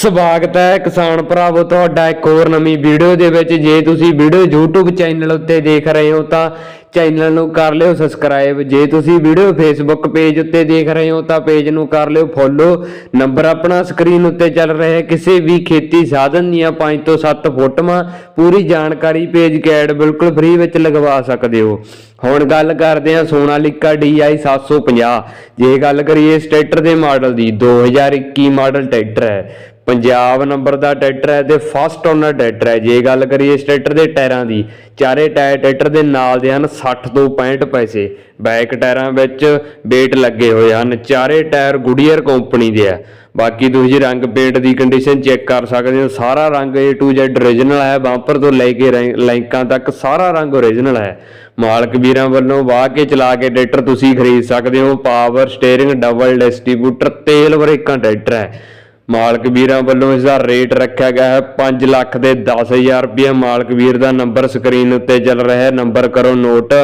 ਸਵਾਗਤ ਹੈ ਕਿਸਾਨ ਭਰਾਵੋ, ਤੁਹਾਡਾ ਇੱਕ ਹੋਰ ਨਵੀਂ ਵੀਡੀਓ ਦੇ ਵਿੱਚ। ਜੇ ਤੁਸੀਂ ਵੀਡੀਓ YouTube ਚੈਨਲ ਉੱਤੇ ਦੇਖ ਰਹੇ ਹੋ ਤਾਂ ਚੈਨਲ ਨੂੰ ਕਰ ਲਿਓ ਸਬਸਕ੍ਰਾਈਬ ਜੇ ਤੁਸੀਂ ਵੀਡੀਓ Facebook ਪੇਜ ਉੱਤੇ ਦੇਖ ਰਹੇ ਹੋ ਤਾਂ ਪੇਜ ਨੂੰ ਕਰ ਲਿਓ ਫੋਲੋ ਨੰਬਰ ਆਪਣਾ ਸਕਰੀਨ ਉੱਤੇ ਚੱਲ ਰਿਹਾ ਹੈ। ਕਿਸੇ ਵੀ ਖੇਤੀ ਸਾਧਨ ਦੀਆਂ 5 ਤੋਂ 7 ਫੋਟੋਆਂ ਪੂਰੀ ਜਾਣਕਾਰੀ ਪੇਜ ਕੈਡ ਬਿਲਕੁਲ ਫ੍ਰੀ ਵਿੱਚ ਲਗਵਾ ਸਕਦੇ ਹੋ। ਹੁਣ ਗੱਲ ਕਰਦੇ ਹਾਂ ਸੋਨਾਲੀਕਾ DI 750 ਜੇ ਗੱਲ ਕਰੀਏ ਇਸ ਟਰੈਕਟਰ ਦੇ ਮਾਡਲ ਦੀ 2021 ਮਾਡਲ ਟਰੈਕਟਰ ਹੈ। ਪੰਜਾਬ ਨੰਬਰ ਦਾ ਟਰੈਕਟਰ ਹੈ ਤੇ ਫਸਟ ਓਨਰ ਟਰੈਕਟਰ ਹੈ। ਜੇ ਗੱਲ ਕਰੀਏ ਇਸ ਟਰੈਕਟਰ ਦੇ ਟਾਇਰਾਂ ਦੀ, ਚਾਰੇ ਟਾਇਰ ਟਰੈਕਟਰ ਦੇ ਨਾਲ ਦੇ ਹਨ 60 ਤੋਂ 65 ਪੈਸੇ। ਬੈਕ ਟਾਇਰਾਂ ਵਿੱਚ ਵੇਟ ਲੱਗੇ ਹੋਏ ਹਨ। ਚਾਰੇ ਟਾਇਰ ਗੁਡੀਅਰ ਕੰਪਨੀ ਦੇ ਆ ਬਾਕੀ ਤੁਸੀਂ ਰੰਗ ਪੇਂਟ ਦੀ ਕੰਡੀਸ਼ਨ ਚੈੱਕ ਕਰ ਸਕਦੇ ਹੋ। ਸਾਰਾ ਰੰਗ A to Z origignal ਹੈ। ਬੰਪਰ ਤੋਂ ਲੈ ਕੇ ਰੈ- ਲਾਈਕਾਂ ਤੱਕ ਸਾਰਾ ਰੰਗ origignal ਹੈ। ਮਾਲਕ ਵੀਰਾਂ ਵੱਲੋਂ ਵਾਹ ਕੇ ਚਲਾ ਕੇ ਟਰੈਕਟਰ ਤੁਸੀਂ ਖਰੀਦ ਸਕਦੇ ਹੋ। ਪਾਵਰ ਸਟੀਅਰਿੰਗ ਡਬਲ ਡਿਸਟ੍ਰੀਬਿਊਟਰ ਤੇਲ ਬ੍ਰੇਕਾਂ ਟਰੈਕਟਰ ਹੈ। ਮਾਲਕ ਵੀਰਾਂ ਵੱਲੋਂ ਇਸ ਦਾ ਰੇਟ ਰੱਖਿਆ ਗਿਆ ਹੈ। 5 ਲੱਖ ਦੇ 10000 ਰੁਪਏ ਮਾਲਕ ਵੀਰ ਦਾ ਨੰਬਰ ਸਕਰੀਨ ਉੱਤੇ ਚੱਲ ਰਿਹਾ ਹੈ। ਨੰਬਰ ਕਰੋ ਨੋਟ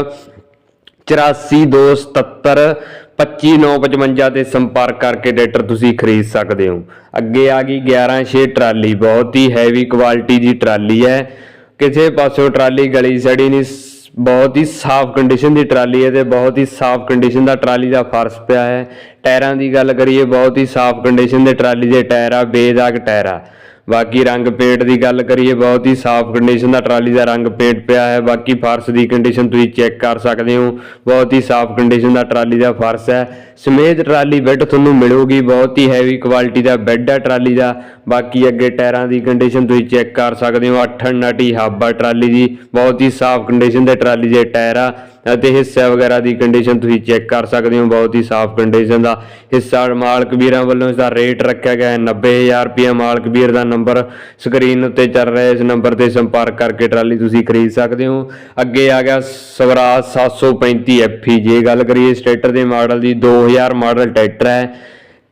8427 25955 ਤੇ ਸੰਪਰਕ ਕਰਕੇ ਟਰੈਕਟਰ ਤੁਸੀਂ ਖਰੀਦ ਸਕਦੇ ਹੋ। ਅੱਗੇ ਆ ਗਈ 116 ਟਰਾਲੀ। ਬਹੁਤ ਹੀ ਹੈਵੀ ਕੁਆਲਿਟੀ ਦੀ ਟਰਾਲੀ ਹੈ। ਕਿਸੇ ਪਾਸਿਓਂ ਟਰਾਲੀ ਗਲੀ ਸੜੀ ਨਹੀਂ। ਬਹੁਤ ਹੀ ਸਾਫ਼ ਕੰਡੀਸ਼ਨ ਦੀ ਟਰਾਲੀ ਹੈ ਤੇ ਬਹੁਤ ਹੀ ਸਾਫ਼ ਕੰਡੀਸ਼ਨ ਦਾ ਟਰਾਲੀ ਦਾ ਫਰਸ਼ ਪਿਆ ਹੈ। ਟਾਇਰਾਂ ਦੀ ਗੱਲ ਕਰੀਏ, ਬਹੁਤ ਹੀ ਸਾਫ਼ ਕੰਡੀਸ਼ਨ ਦੇ ਟਰਾਲੀ ਦੇ ਟਾਇਰ ਆ, ਬੇਦਾਗ ਟਾਇਰ ਆ। ਬਾਕੀ ਰੰਗ ਪੇਂਟ ਦੀ ਗੱਲ ਕਰੀਏ, ਬਹੁਤ ਹੀ ਸਾਫ਼ ਕੰਡੀਸ਼ਨ ਦਾ ਟਰਾਲੀ ਦਾ ਰੰਗ ਪੇਂਟ ਪਿਆ ਹੈ। ਬਾਕੀ ਫਰਸ਼ ਦੀ ਕੰਡੀਸ਼ਨ ਤੁਸੀਂ ਚੈੱਕ ਕਰ ਸਕਦੇ ਹੋ। ਬਹੁਤ ਹੀ ਸਾਫ਼ ਕੰਡੀਸ਼ਨ ਦਾ ਟਰਾਲੀ ਦਾ ਫਰਸ਼ ਹੈ। ਸਮੇਤ ਟਰਾਲੀ ਬੈੱਡ ਤੁਹਾਨੂੰ ਮਿਲੂਗੀ। ਬਹੁਤ ਹੀ ਹੈਵੀ ਕੁਆਲਿਟੀ ਦਾ ਬੈੱਡ ਹੈ ਟਰਾਲੀ ਦਾ। ਬਾਕੀ ਅੱਗੇ ਟਾਇਰਾਂ ਦੀ ਕੰਡੀਸ਼ਨ ਤੁਸੀਂ ਚੈੱਕ ਕਰ ਸਕਦੇ ਹੋ। 8 ਨਟੀ ਹੱਬ ਆ ਟਰਾਲੀ ਦੀ। ਬਹੁਤ ਹੀ ਸਾਫ਼ ਕੰਡੀਸ਼ਨ ਦੇ ਟਰਾਲੀ ਦੇ ਟਾਇਰ ਆ। ਅਤੇ ਹਿੱਸੇ ਵਗੈਰਾ ਦੀ ਕੰਡੀਸ਼ਨ ਤੁਸੀਂ ਚੈੱਕ ਕਰ ਸਕਦੇ ਹੋ। ਬਹੁਤ ਹੀ ਸਾਫ਼ ਕੰਡੀਸ਼ਨ ਦਾ। ਹਿੱਸਾ ਮਾਲਕ ਵੀਰਾਂ ਵੱਲੋਂ ਇਸ ਦਾ ਰੇਟ ਰੱਖਿਆ ਗਿਆ ਹੈ। 90000 ਰੁਪਏ ਮਾਲਕ ਵੀਰ ਦਾ ਨੰਬਰ ਸਕਰੀਨ ਉੱਤੇ ਚੱਲ ਰਿਹਾ ਇਸ ਨੰਬਰ ਤੇ ਸੰਪਰਕ ਕਰਕੇ ਟਰਾਲੀ ਤੁਸੀਂ ਖਰੀਦ ਸਕਦੇ ਹੋ। ਅੱਗੇ ਆ ਗਿਆ ਸਵਰਾਜ 735 FE ਜੇ ਗੱਲ ਕਰੀਏ ਇਸ ਟਰੈਕਟਰ ਦੇ ਮਾਡਲ ਦੀ 2000 ਮਾਡਲ ਟਰੈਕਟਰ ਹੈ।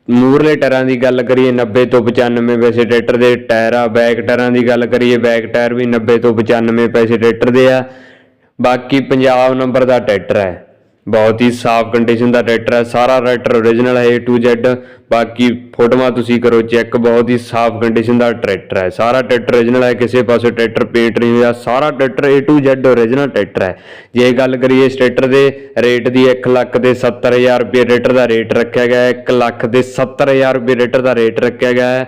ਮੂਰਲੇ ਟਾਇਰਾਂ ਦੀ ਗੱਲ ਕਰੀਏ 90 ਤੋਂ 95 ਪੈਸੇ ਟਰੈਕਟਰ ਦੇ। ਟਾਇਰ ਆ, ਬੈਕ ਟਾਇਰਾਂ ਦੀ ਗੱਲ ਕਰੀਏ, ਬੈਕ ਟਾਇਰ ਵੀ 90 ਤੋਂ 95 ਪੈਸੇ ਟਰੈਕਟਰ ਦੇ ਆ। ਬਾਕੀ ਪੰਜਾਬ ਨੰਬਰ ਦਾ ਟਰੈਕਟਰ ਹੈ। ਬਹੁਤ ਹੀ ਸਾਫ਼ ਕੰਡੀਸ਼ਨ ਦਾ ਟਰੈਕਟਰ ਹੈ, ਸਾਰਾ ਟਰੈਕਟਰ origignal ਹੈ A to Z, ਬਾਕੀ ਫੋਟੋਆਂ ਤੁਸੀਂ ਕਰੋ ਚੈੱਕ ਬਹੁਤ ਹੀ ਸਾਫ਼ ਕੰਡੀਸ਼ਨ ਦਾ ਟਰੈਕਟਰ ਹੈ। ਸਾਰਾ ਟਰੈਕਟਰ origignal ਹੈ, ਕਿਸੇ ਪਾਸੇ ਟਰੈਕਟਰ ਪੇਂਟ ਨਹੀਂ ਹੋਇਆ, ਸਾਰਾ tractor A to Z origignal tractor ਹੈ। ਜੇ ਗੱਲ ਕਰੀਏ ਇਸ ਟਰੈਕਟਰ ਦੇ ਰੇਟ ਦੀ 1 ਲੱਖ ਦੇ 70000 ਰੁਪਏ ਟਰੈਕਟਰ ਦਾ ਰੇਟ ਰੱਖਿਆ ਗਿਆ ਹੈ 1 ਲੱਖ ਦੇ 70000 ਰੁਪਏ ਟਰੈਕਟਰ ਦਾ ਰੇਟ ਰੱਖਿਆ ਗਿਆ ਹੈ।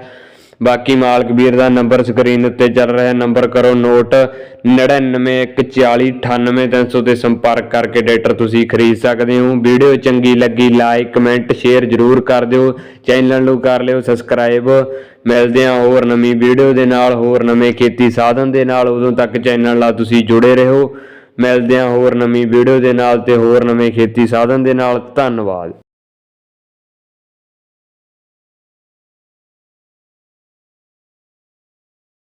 ਬਾਕੀ ਮਾਲਕ ਵੀਰ ਦਾ ਨੰਬਰ ਸਕਰੀਨ ਉੱਤੇ ਚੱਲ ਰਿਹਾ, ਨੰਬਰ ਕਰੋ ਨੋਟ 9914498300 ਤੇ ਸੰਪਰਕ ਕਰਕੇ ਟਰੈਕਟਰ ਤੁਸੀਂ ਖਰੀਦ ਸਕਦੇ ਹੋ। ਵੀਡੀਓ ਚੰਗੀ ਲੱਗੀ, ਲਾਈਕ, ਕਮੈਂਟ, ਸ਼ੇਅਰ ਜ਼ਰੂਰ ਕਰ ਦਿਓ। ਚੈਨਲ ਨੂੰ ਕਰ ਲਿਓ ਸਬਸਕ੍ਰਾਈਬ। ਮਿਲਦੇ ਹਾਂ ਹੋਰ ਨਵੀਂ ਵੀਡੀਓ ਦੇ ਨਾਲ, ਹੋਰ ਨਵੇਂ ਖੇਤੀ ਸਾਧਨ ਦੇ ਨਾਲ। ਉਦੋਂ ਤੱਕ ਚੈਨਲ ਨਾਲ ਤੁਸੀਂ ਜੁੜੇ ਰਹੋ। ਮਿਲਦੇ ਹਾਂ ਹੋਰ ਨਵੀਂ ਵੀਡੀਓ ਦੇ ਨਾਲ ਤੇ ਹੋਰ ਨਵੇਂ ਖੇਤੀ ਸਾਧਨ ਦੇ ਨਾਲ। ਧੰਨਵਾਦ।